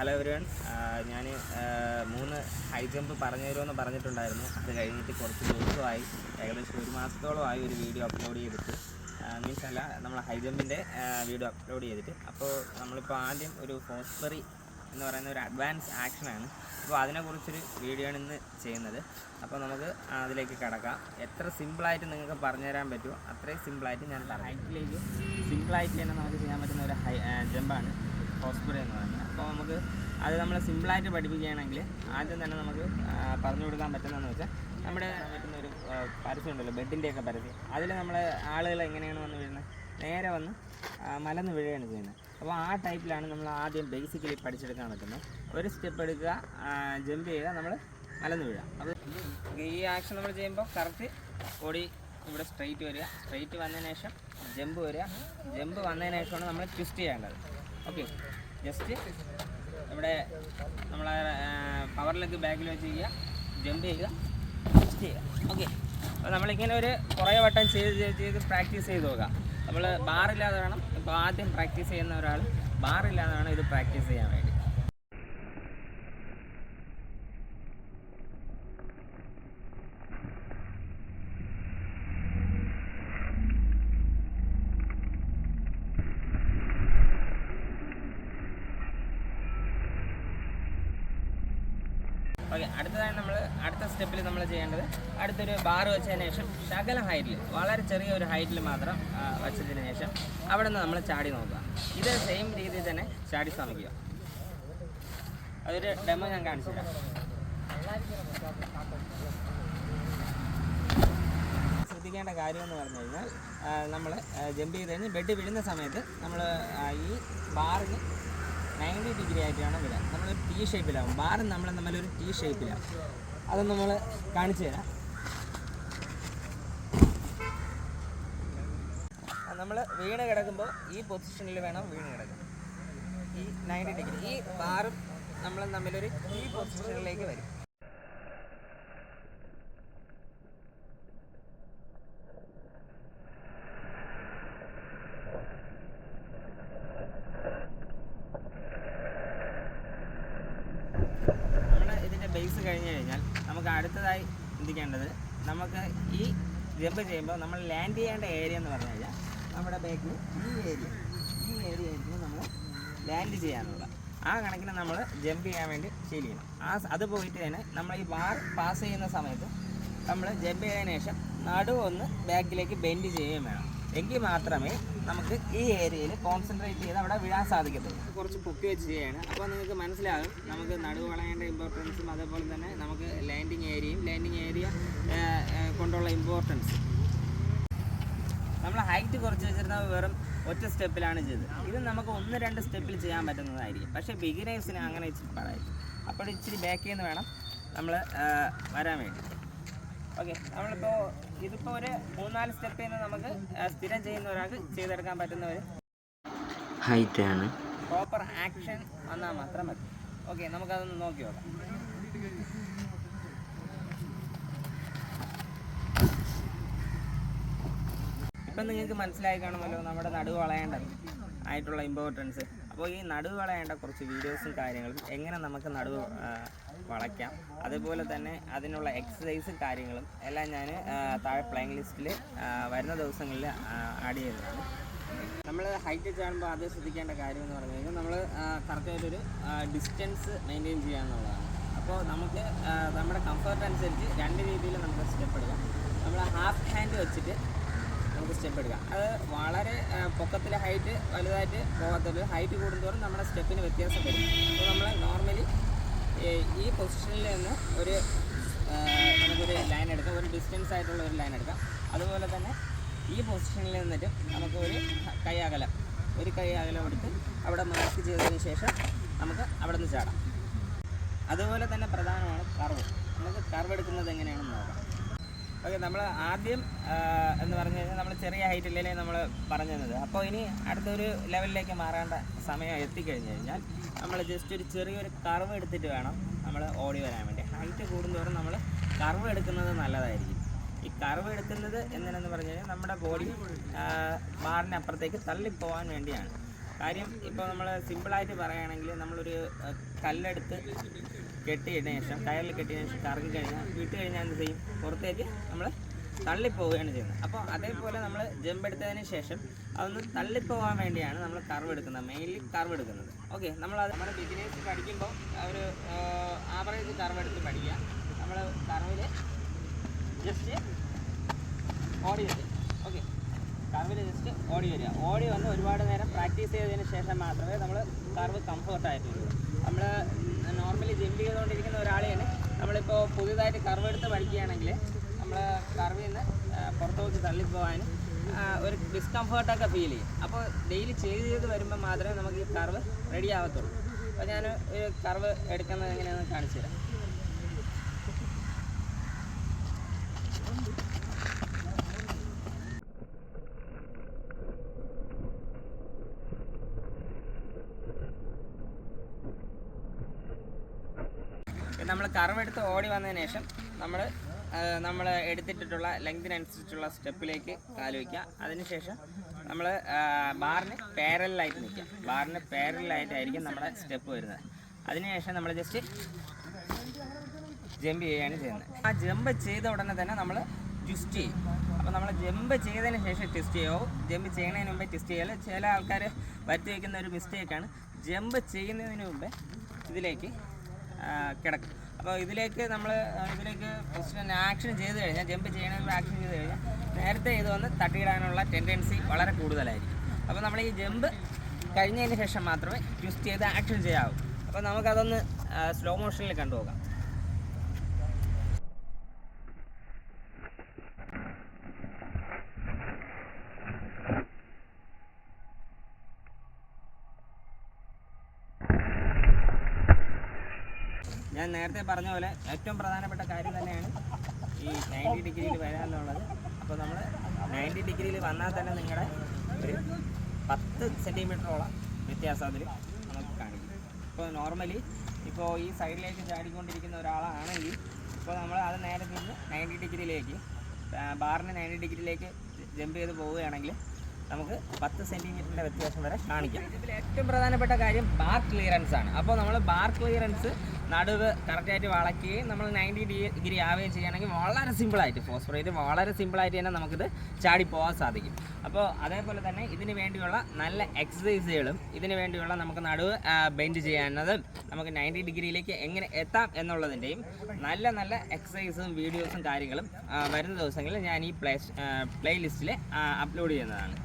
Hello everyone ഞാൻ മൂന്ന് high jump പറഞ്ഞു തരുമെന്ന് പറഞ്ഞിട്ടുണ്ടായിരുന്നു. അത് കഴിഞ്ഞിട്ട് കുറച്ച് ദിവസമായി. ഏകദേശം ഒരു മാസത്തോളമായി ഒരു വീഡിയോ അപ്ലോഡ് ചെയ്തിട്ട്. മീൻസ് അല്ല നമ്മൾ ഹൈ ജമ്പിന്റെ വീഡിയോ അപ്ലോഡ് ചെയ്തിട്ട്. അപ്പോൾ നമ്മളിപ്പോൾ ആദ്യം ഒരു ഫോസ്ബറി എന്ന് പറയുന്ന ഒരു അഡ്വാൻസ് ആക്ഷനാണ് അപ്പോൾ അതിനെക്കുറിച്ചൊരു വീഡിയോ ആണ് ഇന്ന് ചെയ്യുന്നത്. അപ്പോൾ നമുക്ക് അതിലേക്ക് കിടക്കാം. എത്ര സിമ്പിളായിട്ട് നിങ്ങൾക്ക് പറഞ്ഞു തരാൻ പറ്റുമോ? അത്രയും സിമ്പിളായിട്ട് ഞാൻ പറയാം ഹൈറ്റിലേക്ക് സിമ്പിളായിട്ട് തന്നെ നമുക്ക് ചെയ്യാൻ പറ്റുന്ന ഒരു ഹൈ ജമ്പാണ് ഹോസ്പിറ്റൽ എന്ന് പറഞ്ഞാൽ അപ്പോൾ നമുക്ക് അത് നമ്മൾ സിമ്പിളായിട്ട് പഠിപ്പിക്കുകയാണെങ്കിൽ ആദ്യം തന്നെ നമുക്ക് പറഞ്ഞു കൊടുക്കാൻ പറ്റുന്നതെന്ന് വെച്ചാൽ നമ്മുടെ പറ്റുന്ന ഒരു പരസ്യം ഉണ്ടല്ലോ ബെഡിന്റെയൊക്കെ പരസ്യം. അതിൽ നമ്മൾ ആളുകൾ എങ്ങനെയാണ് വന്ന് വീഴുന്നത്? നേരെ വന്ന് മലന്ന് വീഴുകയാണ് ചെയ്യുന്നത്. അപ്പോൾ ആ ടൈപ്പിലാണ് നമ്മൾ ആദ്യം ബേസിക്കലി പഠിച്ചെടുക്കാൻ പറ്റുന്നത്. ഒരു സ്റ്റെപ്പ് എടുക്കുക ജമ്പ് ചെയ്യുക നമ്മൾ മലന്ന് വീഴുക. അപ്പോൾ ഈ ആക്ഷൻ നമ്മൾ ചെയ്യുമ്പോൾ കറക്റ്റ് ഓടി ഇവിടെ സ്ട്രെയിറ്റ് വരിക. സ്ട്രെയിറ്റ് വന്നതിന് ശേഷം ജമ്പ് വരിക. ജമ്പ് വന്നതിന് ശേഷമാണ് നമ്മൾ ട്വിസ്റ്റ് ചെയ്യേണ്ടത്. ഓക്കെ ജസ്റ്റ് ഇവിടെ നമ്മളെ പവറിലേക്ക് ബാക്കിൽ വെച്ച് ചെയ്യുക ജമ്പ് ചെയ്യുക. ജസ്റ്റ് ചെയ്യുക. ഓക്കെ അപ്പോൾ നമ്മളിങ്ങനെ ഒരു കുറേ വട്ടം ചെയ്ത് ചെയ്ത് ചെയ്ത് പ്രാക്ടീസ് ചെയ്ത് നോക്കാം നമ്മൾ ബാറില്ലാതെ വേണം. ഇപ്പോൾ ആദ്യം പ്രാക്ടീസ് ചെയ്യുന്ന ഒരാൾ ബാറില്ലാതെ വേണം ഇത് പ്രാക്ടീസ് ചെയ്യാൻ വേണ്ടി. ഓക്കെ അടുത്തതായി നമ്മൾ അടുത്ത സ്റ്റെപ്പിൽ നമ്മൾ ചെയ്യേണ്ടത് അടുത്തൊരു ബാർ വെച്ചതിന് ശേഷം ശകല ഹൈറ്റിൽ വളരെ ചെറിയ ഒരു ഹൈറ്റിൽ മാത്രം വെച്ചതിന് ശേഷം അവിടെ നിന്ന് നമ്മൾ ചാടി നോക്കുക. ഇത് സെയിം രീതിയിൽ തന്നെ ചാടി ശ്രമിക്കുക. അതൊരു ഡെമോ ഞാൻ കാണിച്ചു ശ്രദ്ധിക്കേണ്ട കാര്യം എന്ന് പറഞ്ഞു കഴിഞ്ഞാൽ നമ്മൾ ജമ്പ് ചെയ്ത് കഴിഞ്ഞ് ബെഡ് വീഴുന്ന സമയത്ത് നമ്മൾ ഈ ബാറിന് നയന്റി ഡിഗ്രി ആയിട്ടാണ് വിടുക നമ്മൾ ടി ഷേപ്പിലാവും ബാറും നമ്മൾ ഒരു ടി ഷേപ്പിലാവും അത് നമ്മൾ കാണിച്ചു തരാം. നമ്മൾ വീണ് കിടക്കുമ്പോൾ ഈ പൊസിഷനിൽ വേണം വീണ് കിടക്കാൻ. ഈ നയന്റി ഡിഗ്രി. ഈ ബാറും നമ്മൾ തമ്മിലൊരു ഈ പൊസിഷനിലേക്ക് വരും നമ്മൾ കഴിഞ്ഞ് കഴിഞ്ഞാൽ നമുക്ക് അടുത്തതായി ചിന്തിക്കേണ്ടത് നമുക്ക് ഈ ജമ്പ് ചെയ്യുമ്പോൾ നമ്മൾ ലാൻഡ് ചെയ്യേണ്ട ഏരിയ എന്ന് പറഞ്ഞു കഴിഞ്ഞാൽ നമ്മുടെ ബാക്കിൽ ഈ ഏരിയ ഈ ഏരിയ ആയിരിക്കും നമ്മൾ ലാൻഡ് ചെയ്യാനുള്ള. ആ കണക്കിന് നമ്മൾ ജമ്പ് ചെയ്യാൻ വേണ്ടി ശീലിക്കണം ആ സ- അത് പോയിട്ട് തന്നെ നമ്മൾ ഈ ബാർ പാസ് ചെയ്യുന്ന സമയത്ത് നമ്മൾ ജമ്പ് ചെയ്തതിന് ശേഷം നടുവൊന്ന് ബാക്കിലേക്ക് ബെൻഡ് ചെയ്യുകയും വേണം. എങ്കിൽ മാത്രമേ നമുക്ക് ഈ ഏരിയയിൽ കോൺസെൻട്രേറ്റ് ചെയ്ത് അവിടെ വീഴാൻ സാധിക്കത്തുള്ളൂ. കുറച്ച് പൊക്കി വെച്ച് ചെയ്യാണ്. അപ്പോൾ നിങ്ങൾക്ക് മനസ്സിലാകും നമുക്ക് നടുവ് വളയേണ്ട ഇമ്പോർട്ടൻസും അതേപോലെ തന്നെ നമുക്ക് ലാൻഡിങ് ഏരിയയും ലാൻഡിങ് ഏരിയ കൊണ്ടുള്ള ഇമ്പോർട്ടൻസ് നമ്മൾ ഹൈറ്റ് കുറച്ച് വെച്ചിരുന്നത് വെറും ഒറ്റ സ്റ്റെപ്പിലാണ് ചെയ്തത്. ഇത് നമുക്ക് ഒന്ന് രണ്ട് സ്റ്റെപ്പിൽ ചെയ്യാൻ പറ്റുന്നതായിരിക്കും. പക്ഷേ ബിഗിനേഴ്സിന് അങ്ങനെ ഇച്ചിരി പാടായിരിക്കും അപ്പോൾ ഇച്ചിരി ബാക്കിൽ നിന്ന് വേണം നമ്മൾ വരാൻ വേണ്ടി. ഓക്കെ നമ്മളിപ്പോൾ ഇതിപ്പോൾ ഒരു മൂന്നാൽ സ്റ്റെപ്പിൽ നിന്ന് നമുക്ക് സ്ഥിരം ചെയ്യുന്ന ഒരാൾക്ക് ചെയ്തെടുക്കാൻ പറ്റുന്ന ഒരു ഹൈറ്റ് ആണ് പ്രോപ്പർ ആക്ഷൻ വന്നാൽ മാത്രം മതി. ഓക്കെ നമുക്കതൊന്ന് നോക്കി നോക്കാം. ഇപ്പം നിങ്ങൾക്ക് മനസ്സിലായി കാണുമല്ലോ നമ്മുടെ നടുവ് വളയേണ്ടത്. ആയിട്ടുള്ള ഇമ്പോർട്ടൻസ് അപ്പോൾ ഈ നടുവ് വളയേണ്ട കുറച്ച് വീഡിയോസും കാര്യങ്ങളും എങ്ങനെ നമുക്ക് നടുവ് വളയ്ക്കാം. അതുപോലെ തന്നെ അതിനുള്ള എക്സസൈസും കാര്യങ്ങളും എല്ലാം ഞാൻ താഴെ പ്ലേയിങ് ലിസ്റ്റിൽ വരുന്ന ദിവസങ്ങളിൽ ആഡ് ചെയ്യുന്നതാണ് നമ്മൾ ഹൈറ്റ് കാണുമ്പോൾ ആദ്യം ശ്രദ്ധിക്കേണ്ട കാര്യം എന്ന് പറഞ്ഞു കഴിഞ്ഞാൽ നമ്മൾ കറക്റ്റായിട്ടൊരു ഡിസ്റ്റൻസ് മെയിന്റെയിൻ ചെയ്യുക എന്നുള്ളതാണ്. അപ്പോൾ നമുക്ക് നമ്മുടെ കംഫർട്ട് അനുസരിച്ച് രണ്ട് രീതിയിൽ നമുക്ക് സ്റ്റെപ്പ് എടുക്കാം. നമ്മൾ ഹാഫ് ഹാൻഡ് വെച്ചിട്ട് നമുക്ക് സ്റ്റെപ്പ് എടുക്കാം. അത് വളരെ പൊക്കത്തിലെ ഹൈറ്റ് വലുതായിട്ട് പോകാത്തത് ഹൈറ്റ് കൂടുന്തോറും നമ്മുടെ സ്റ്റെപ്പിന് വ്യത്യാസം വരും. അപ്പോൾ നമ്മൾ നോർമലി ഈ പൊസിഷനിൽ നിന്ന് ഒരു നമുക്കൊരു ലൈൻ എടുക്കാം. ഒരു ഡിസ്റ്റൻസ് ആയിട്ടുള്ള ഒരു ലൈൻ എടുക്കാം. അതുപോലെ തന്നെ ഈ പൊസിഷനിൽ നിന്നിട്ട് നമുക്ക് ഒരു കൈ അകലം ഒരു കൈ അകലം എടുത്ത് അവിടെ മാർക്ക് ചെയ്തതിന് ശേഷം നമുക്ക് അവിടെ നിന്ന് ചാടാം. അതുപോലെ തന്നെ പ്രധാനമാണ് കർവ്. നമുക്ക് കർവ് എടുക്കുന്നത് എങ്ങനെയാണെന്ന് നോക്കാം. ഓക്കെ നമ്മൾ ആദ്യം എന്ന് പറഞ്ഞു കഴിഞ്ഞാൽ നമ്മൾ ചെറിയ ഹൈറ്റിലല്ലേ നമ്മൾ പറഞ്ഞു തന്നത് അപ്പോൾ ഇനി അടുത്തൊരു ലെവലിലേക്ക് മാറേണ്ട സമയം എത്തിക്കഴിഞ്ഞ് കഴിഞ്ഞാൽ നമ്മൾ ജസ്റ്റ് ഒരു ചെറിയൊരു കർവ് എടുത്തിട്ട് വേണം നമ്മൾ ഓടി വരാൻ വേണ്ടി. ഹൈറ്റ് കൂടുന്തോറും നമ്മൾ കർവ് എടുക്കുന്നത് നല്ലതായിരിക്കും. ഈ കർവ് എടുക്കുന്നത് എന്തിനെന്ന് പറഞ്ഞു കഴിഞ്ഞാൽ നമ്മുടെ ബോഡി ബാറിന് അപ്പുറത്തേക്ക് തള്ളിപ്പോവാൻ വേണ്ടിയാണ്. കാര്യം ഇപ്പോൾ നമ്മൾ സിമ്പിളായിട്ട് പറയുകയാണെങ്കിൽ നമ്മളൊരു കല്ലെടുത്ത് കെട്ടിയതിന് ശേഷം കയറിൽ കെട്ടിയതിന് ശേഷം കറങ്ങി കഴിഞ്ഞാൽ വിട്ട് കഴിഞ്ഞാൽ എന്ത് ചെയ്യും? പുറത്തേക്ക് നമ്മൾ തള്ളിപ്പോവുകയാണ് ചെയ്യുന്നത്. അപ്പോൾ അതേപോലെ നമ്മൾ ജമ്പ് എടുത്തതിന് ശേഷം അതൊന്ന് തള്ളിപ്പോകാൻ വേണ്ടിയാണ് നമ്മൾ കർവ് എടുക്കുന്നത് മെയിൻലി കർവ് എടുക്കുന്നത്. ഓക്കെ നമ്മളത് നമ്മുടെ ബിഗിനേഴ്സ് പഠിക്കുമ്പോൾ ഒരു ആവറേജ് കർവ് എടുത്ത് പഠിക്കുക. നമ്മൾ കർവിൽ ജസ്റ്റ് ഓടി വരിക. ഓക്കെ കർവിൽ ജസ്റ്റ് ഓടി വരിക. ഓടി വന്ന് ഒരുപാട് നേരം പ്രാക്ടീസ് ചെയ്തതിന് ശേഷം മാത്രമേ നമ്മൾ കർവ് കംഫർട്ടായിട്ടുള്ളൂ നമ്മൾ നോർമലി ജമ്പ് ചെയ്തുകൊണ്ടിരിക്കുന്ന ഒരാളെയാണ്. നമ്മളിപ്പോൾ പുതിയതായിട്ട് കർവ് എടുത്ത് പഠിക്കുകയാണെങ്കിൽ നമ്മൾ കർവിൽ നിന്ന് പുറത്തു തള്ളിപ്പോകാനും ആ, ഒരു ഡിസ്കംഫേർട്ടൊക്കെ ഫീൽ ചെയ്യും. അപ്പോൾ ഡെയിലി ചെയ്ത് ചെയ്ത് വരുമ്പോൾ മാത്രമേ നമുക്ക് ഈ കർവ് റെഡി ആവത്തുള്ളൂ. അപ്പോൾ ഞാൻ ഒരു കർവ് എടുക്കുന്നത് എങ്ങനെയാണെന്ന് കാണിച്ചു തരാം നമ്മൾ കറവെടുത്ത് ഓടി വന്നതിന് ശേഷം നമ്മൾ നമ്മൾ എടുത്തിട്ടുള്ള ലെങ്തിനനുസരിച്ചുള്ള സ്റ്റെപ്പിലേക്ക് കാൽ വയ്ക്കുക. അതിനുശേഷം നമ്മൾ ബാറിന് പാരലായിട്ട് നിൽക്കുക. ബാറിന് പാരലായിട്ടായിരിക്കും നമ്മുടെ സ്റ്റെപ്പ് വരുന്നത്. അതിനുശേഷം നമ്മൾ ജസ്റ്റ് ജമ്പ് ചെയ്യുകയാണ് ചെയ്യുന്നത്. ആ ജമ്പ് ചെയ്ത ഉടനെ തന്നെ നമ്മൾ ട്വിസ്റ്റ് ചെയ്യും. അപ്പോൾ നമ്മൾ ജമ്പ് ചെയ്തതിന് ശേഷം ട്വിസ്റ്റ് ചെയ്യുമോ ജമ്പ് ചെയ്യുന്നതിന് മുമ്പേ ട്വിസ്റ്റ് ചെയ്യാൽ ചില ആൾക്കാർ വരുത്തി വയ്ക്കുന്ന ഒരു മിസ്റ്റേക്കാണ് ജമ്പ് ചെയ്യുന്നതിന് മുമ്പേ ഇതിലേക്ക് കിടക്കും. അപ്പോൾ ഇതിലേക്ക് നമ്മൾ ഇതിലേക്ക് ഫസ്റ്റ് ആക്ഷൻ ചെയ്ത് കഴിഞ്ഞാൽ ജമ്പ് ചെയ്യണമെങ്കിൽ ആക്ഷൻ ചെയ്ത് കഴിഞ്ഞാൽ നേരത്തെ ഇത് വന്ന് തട്ടിയിടാനുള്ള ടെൻഡൻസി വളരെ കൂടുതലായിരിക്കും. അപ്പോൾ നമ്മൾ ഈ ജമ്പ് കഴിഞ്ഞതിന് ശേഷം മാത്രമേ ട്വിസ്റ്റ് ചെയ്ത് ആക്ഷൻ ചെയ്യാവൂ. അപ്പോൾ നമുക്കതൊന്ന് സ്ലോ മോഷനിൽ കണ്ടുപോകാം. ഞാൻ നേരത്തെ പറഞ്ഞ പോലെ ഏറ്റവും പ്രധാനപ്പെട്ട കാര്യം തന്നെയാണ് ഈ നയന്റി ഡിഗ്രിയിൽ വരാന്നുള്ളത് അപ്പോൾ നമ്മൾ നയന്റി ഡിഗ്രിയിൽ വന്നാൽ തന്നെ നിങ്ങളുടെ ഒരു പത്ത് സെന്റിമീറ്ററോളം വ്യത്യാസം അതിൽ നമുക്ക് കാണിക്കും. ഇപ്പോൾ നോർമലി ഇപ്പോൾ ഈ സൈഡിലേക്ക് ചാടിക്കൊണ്ടിരിക്കുന്ന ഒരാളാണെങ്കിൽ ഇപ്പോൾ നമ്മൾ അത് നേരെ നിന്ന് നയന്റി ഡിഗ്രിയിലേക്ക് ബാറിന് നയന്റി ഡിഗ്രിയിലേക്ക് ജമ്പ് ചെയ്ത് പോവുകയാണെങ്കിൽ നമുക്ക് പത്ത് സെന്റിമീറ്ററിന്റെ വ്യത്യാസം വരെ കാണിക്കാം. ഇതിൽ ഏറ്റവും പ്രധാനപ്പെട്ട കാര്യം ബാർ ക്ലിയറൻസ് ആണ്. അപ്പോൾ നമ്മൾ ബാർ ക്ലിയറൻസ് നടുവ് കറക്റ്റായിട്ട് വളയ്ക്കുകയും നമ്മൾ നയന്റി ഡിഗ്രി ആവുകയും ചെയ്യുകയാണെങ്കിൽ വളരെ സിമ്പിളായിട്ട് ഫോസ്ഫറേറ്റ് വളരെ സിമ്പിളായിട്ട് തന്നെ നമുക്കിത് ചാടി പോകാൻ സാധിക്കും. അപ്പോൾ അതേപോലെ തന്നെ ഇതിന് വേണ്ടിയുള്ള നല്ല എക്സസൈസുകളും ഇതിന് വേണ്ടിയുള്ള നമുക്ക് നടുവ് ബെൻഡ് ചെയ്യാവുന്നതും നമുക്ക് നയന്റി ഡിഗ്രിയിലേക്ക് എങ്ങനെ എത്താം എന്നുള്ളതിന്റെയും നല്ല നല്ല എക്സസൈസും വീഡിയോസും കാര്യങ്ങളും വരുന്ന ദിവസങ്ങളിൽ ഞാൻ ഈ പ്ലേ പ്ലേലിസ്റ്റിൽ അപ്ലോഡ് ചെയ്യുന്നതാണ്.